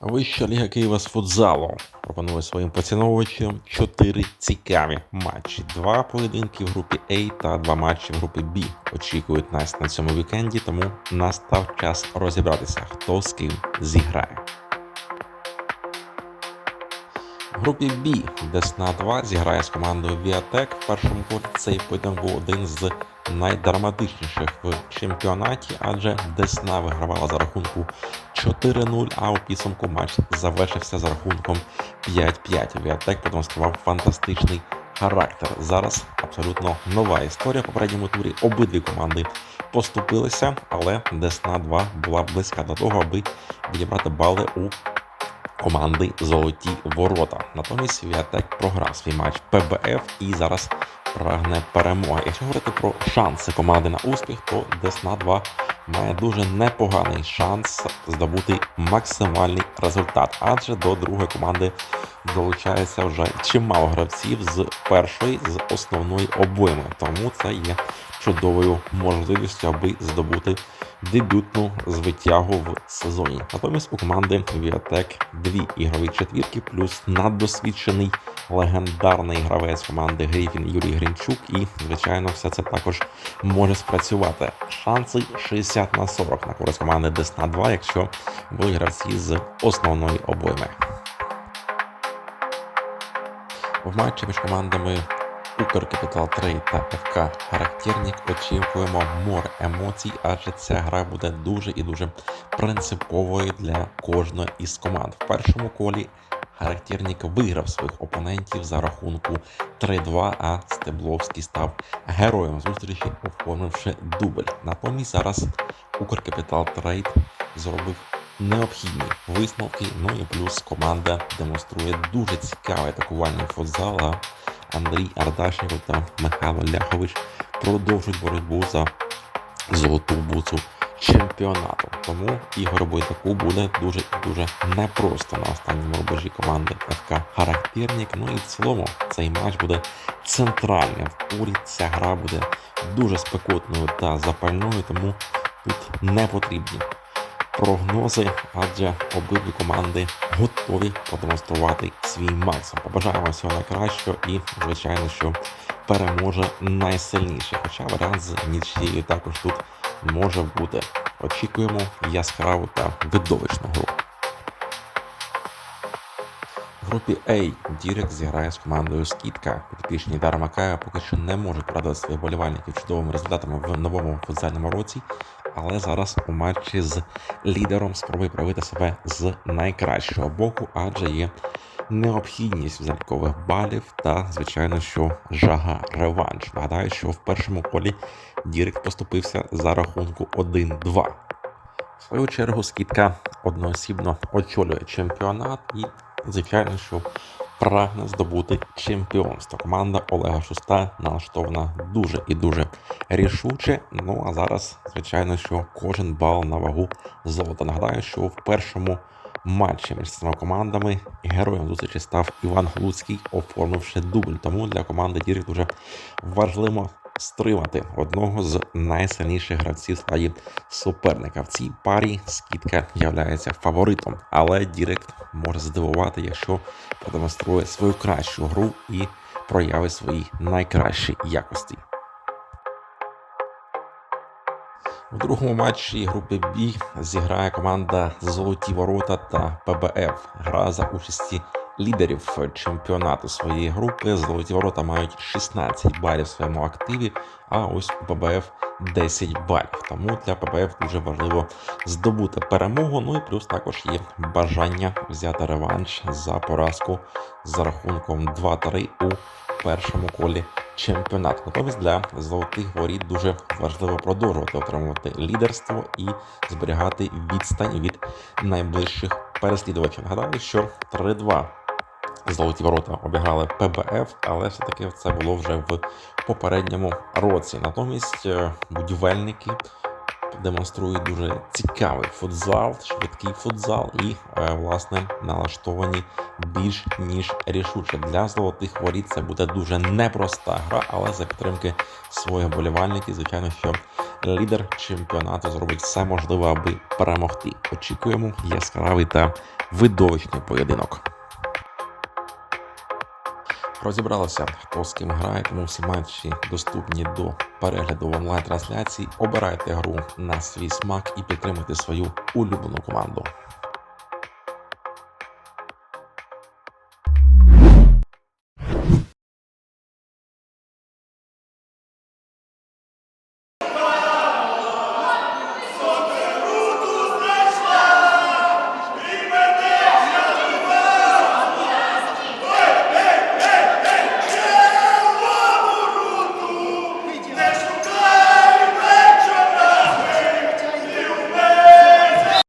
Вища ліга Києва з футзалу пропонує своїм поціновувачам чотири цікаві матчі. Два поєдинки в групі А та два матчі в групі Б очікують нас на цьому вікенді, тому настав час розібратися, хто з ким зіграє. В групі Б Десна 2 зіграє з командою Віатек. В першому колі цей поєдинок був один з найдраматичніших в чемпіонаті, адже Десна вигравала за рахунку 4-0, а у підсумку матч завершився за рахунком 5-5. Віатек продемонстрував фантастичний характер. Зараз абсолютно нова історія. Попередньому турі обидві команди поступилися, але Десна 2 була близька до того, аби відібрати бали у команди Золоті Ворота. Натомість Віатек програв свій матч ПБФ і зараз прагне перемоги. Якщо говорити про шанси команди на успіх, то Десна 2 має дуже непоганий шанс здобути максимальний результат, адже до другої команди долучається вже чимало гравців з першої з основної обойми. Тому це є чудовою можливістю, аби здобути дебютну звитягу в сезоні. Натомість у команди Віатек дві ігрові четвірки, плюс наддосвідчений легендарний гравець команди Грифін Юрій Гринчук. І, звичайно, все це також може спрацювати. Шанси 60 на 40 на користь команди Десна 2, якщо будуть гравці з основної обойми. В матчі між командами Укркапітал 3 та ФК Характерник очікуємо море емоцій, адже ця гра буде дуже і дуже принциповою для кожної із команд. В першому колі Характерник виграв своїх опонентів за рахунку 3-2, а Стебловський став героєм зустрічі, оформивши дубль. Натомість зараз Укркапітал Трейд зробив необхідні висновки. Ну і плюс команда демонструє дуже цікавий атакувальний футзал. Андрій Ардашнєв та Михайло Ляхович продовжують боротьбу за золоту буцу чемпіонату. Тому ігор Бойдаку буде дуже і дуже непросто на останньому рубежі команди ФК Характерник. Ну і в цілому цей матч буде центральним в турі. Ця гра буде дуже спекотною та запальною, тому тут не потрібні прогнози, адже обидві команди готові продемонструвати свій максимум. Побажаємо всього найкращого і, звичайно, що переможе найсильніший. Хоча варіант з нічією також тут може бути. Очікуємо яскраву та видовищну гру. В групі A Дірек зіграє з командою Скітка. Підпічні Дара Макая поки що не можуть порадити своїх болівальників чудовими результатами в новому футзальному році, але зараз у матчі з лідером спробує проявити себе з найкращого боку, адже є необхідність залікових балів та, звичайно, що жага реванш. Нагадаю, що в першому колі Дірек поступився за рахунку 1-2. В свою чергу скидка одноосібно очолює чемпіонат і, звичайно, що прагне здобути чемпіонство. Команда Олега Шуста налаштована дуже і дуже рішуче. Ну а зараз, звичайно, що кожен бал на вагу золота. Нагадаю, що в першому матчі між цими командами героєм зустрічі став Іван Глуцький, оформивши дубль. Тому для команди Дірік дуже важливо стримати одного з найсильніших гравців складі суперника. В цій парі скидка являється фаворитом, але Дірект може здивувати, якщо продемонструє свою кращу гру і проявить свої найкращі якості. У другому матчі групи Б зіграє команда Золоті Ворота та ПБФ. Гра за участі лідерів чемпіонату своєї групи. Золоті ворота мають 16 балів в своєму активі, а ось у ПБФ 10 балів. Тому для ПБФ дуже важливо здобути перемогу. Ну і плюс також є бажання взяти реванш за поразку за рахунком 2-3 у першому колі чемпіонату. Натомість для золотих воріт дуже важливо продовжувати отримувати лідерство і зберігати відстань від найближчих переслідувачів. Нагадаю, що 3-2 Золоті ворота обіграли ПБФ, але все-таки це було вже в попередньому році. Натомість е, будівельники демонструють дуже цікавий футзал, швидкий футзал і, е, власне, налаштовані більш ніж рішуче. Для золотих воріт це буде дуже непроста гра, але за підтримки своїх болівальників, звичайно, що лідер чемпіонату зробить все можливе, аби перемогти. Очікуємо яскравий та видовищний поєдинок. Розібралися, хто з ким грає, тому всі матчі доступні до перегляду в онлайн-трансляції. Обирайте гру на свій смак і підтримуйте свою улюблену команду.